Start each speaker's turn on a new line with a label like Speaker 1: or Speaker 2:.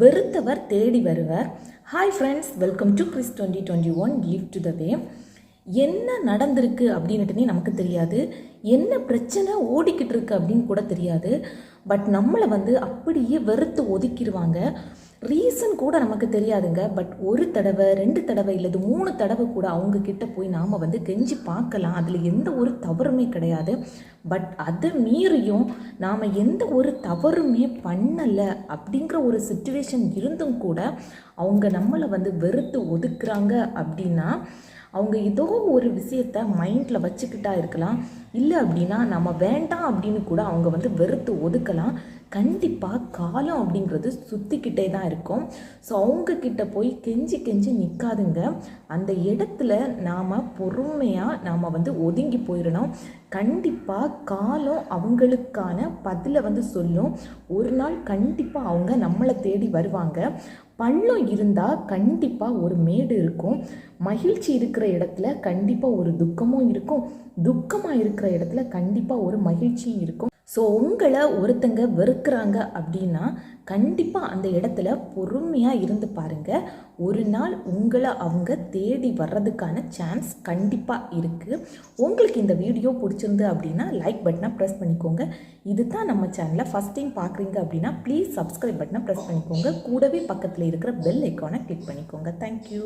Speaker 1: வெறுத்தவர் தேடி வருவர். Hi friends welcome to Chris twenty twenty one live to the way என்ன நடந்திருக்கு அப்படின்ட்டுனே நமக்கு தெரியாது. என்ன பிரச்சனை ஓடிக்கிட்டு இருக்கு அப்படின்னு கூட தெரியாது. பட் நம்மளை வந்து அப்படியே வெறுத்து ஒதுக்கிடுவாங்க. ரீசன் கூட நமக்கு தெரியாதுங்க. பட் ஒரு தடவை ரெண்டு தடவை இல்லது மூணு தடவை கூட அவங்க கிட்ட போய் நாம் வந்து கெஞ்சி பார்க்கலாம். அதில் எந்த ஒரு தவறுமே கிடையாது. பட் அதை மீறியும் நாம் எந்த ஒரு தவறுமே பண்ணலை அப்படிங்கிற ஒரு சுச்சுவேஷன் இருந்தும் கூட அவங்க நம்மளை வந்து வெறுத்து ஒதுக்குறாங்க அப்படின்னா அவங்க ஏதோ ஒரு விஷயத்த மைண்டில் வச்சுக்கிட்டா இருக்கலாம். இல்லை அப்படின்னா நம்ம வேண்டாம் அப்படின்னு கூட அவங்க வந்து வெறுத்து ஒதுக்கலாம். கண்டிப்பாக காலம் அப்படிங்கிறது சுற்றிக்கிட்டே தான் இருக்கும். ஸோ அவங்கக்கிட்ட போய் கெஞ்சி கெஞ்சி நிற்காதுங்க அந்த இடத்துல நாம் பொறுமையாக நாம் வந்து ஒதுங்கி போயிடணும் கண்டிப்பாக காலம் அவங்களுக்கான பதிலை வந்து சொல்லும். ஒரு நாள் கண்டிப்பாக அவங்க நம்மளை தேடி வருவாங்க. பள்ளம் இருந்தால் கண்டிப்பாக ஒரு மேடு இருக்கும். மகிழ்ச்சி இருக்கிற இடத்துல கண்டிப்பாக ஒரு துக்கமும் இருக்கும். துக்கமாக இருக்கிற இடத்துல கண்டிப்பாக ஒரு மகிழ்ச்சியும் இருக்கும். ஸோ உங்களை ஒருத்தங்க வெறுக்கிறாங்க அப்படின்னா கண்டிப்பாக அந்த இடத்துல பொறுமையாக இருந்து பாருங்கள் ஒரு நாள் உங்களை அவங்க தேடி வர்றதுக்கான சான்ஸ் கண்டிப்பாக இருக்குது உங்களுக்கு இந்த வீடியோ பிடிச்சிருந்து அப்படின்னா லைக் பட்டனை ப்ரெஸ் பண்ணிக்கோங்க. இது தான் நம்ம சேனலை ஃபஸ்ட் டைம் பார்க்குறீங்க அப்படின்னா ப்ளீஸ் சப்ஸ்கிரைப் பட்டனை ப்ரெஸ் பண்ணிக்கோங்க. கூடவே பக்கத்தில் இருக்கிற பெல் ஐக்கானை கிளிக் பண்ணிக்கோங்க. தேங்க்யூ